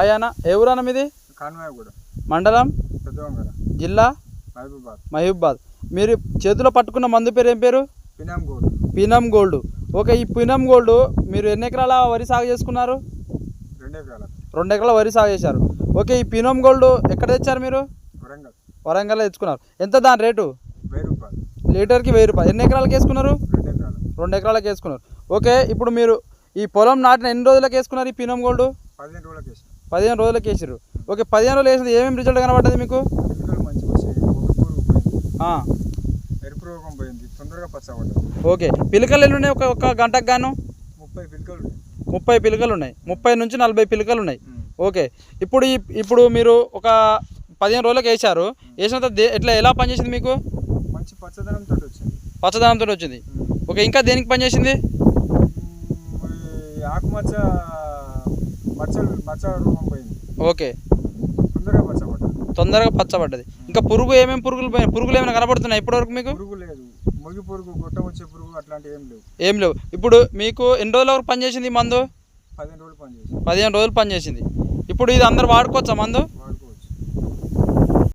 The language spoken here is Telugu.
అన్న ఏ ఊరన్న మీది? మండలం? జిల్లా? మహబూబాద్. మహబూబాద్. మీరు చేతిలో పట్టుకున్న మందు పేరు ఏం పేరు? పినాం గోల్డ్. ఓకే ఈ పీనం గోల్డ్ మీరు ఎన్ని ఎకరాల వరి సాగు చేసుకున్నారు? రెండు ఎకరాల. వరి సాగు చేశారు. ఓకే ఈ పీనం గోల్డ్ ఎక్కడ తెచ్చారు మీరు? వరంగల్. వరంగల్లో తెచ్చుకున్నారు. ఎంత దాని రేటు? లీటర్కి వెయ్యి రూపాయలు. ఎన్ని ఎకరాలకు వేసుకున్నారు? రెండు ఎకరాలకు వేసుకున్నారు. ఓకే ఇప్పుడు మీరు ఈ పొలం నాటిన ఎన్ని రోజులకు వేసుకున్నారు ఈ పీనం గోల్డ్? పదిహేను రోజులకి వేసారు ఓకే పదిహేను రోజులు వేసింది ఏమేమి రిజల్ట్ కనబడ్డది మీకు? పోయింది. ఆ, ఎరుపు రోగం పోయింది. తొందరగా పచ్చబడ్డది ఓకే పిలకలు ఎన్ని ఉన్నాయి ఒక ఒక గంటకు గాను? ముప్పై పిలకలు ఉన్నాయి. ముప్పై పిలకలు ఉన్నాయి. ముప్పై నుంచి నలభై పిలకలు ఉన్నాయి. ఓకే ఇప్పుడు ఈ ఇప్పుడు మీరు ఒక పదిహేను రోజులకు వేశారు. వేసిన ఎట్లా ఎలా పనిచేసింది మీకు? మంచి పచ్చదనంతో వచ్చింది. పచ్చదనంతో వచ్చింది. ఓకే ఇంకా దేనికి పనిచేసింది? ఆకుమచ్చ మచ్చ పోయింది. ఓకే. తొందరగా పచ్చబడ్డది. తొందరగా పచ్చబడ్డది. ఇంకా పురుగు ఏమేమి పురుగులు పురుగులు ఏమైనా కనబడుతున్నాయి ఇప్పటివరకు మీకు? పురుగు లేదు. మొగి పురుగు గొట్టం వచ్చే పురుగు అట్లాంటివి ఏం లేవు. ఏం లేవు. ఇప్పుడు మీకు ఎన్ని రోజుల వరకు పనిచేసింది ఈ మందు? పదిహేను రోజులు పనిచేసి పదిహేను రోజులు పనిచేసింది. ఇప్పుడు ఇది అందరు వాడుకోవచ్చా మందు?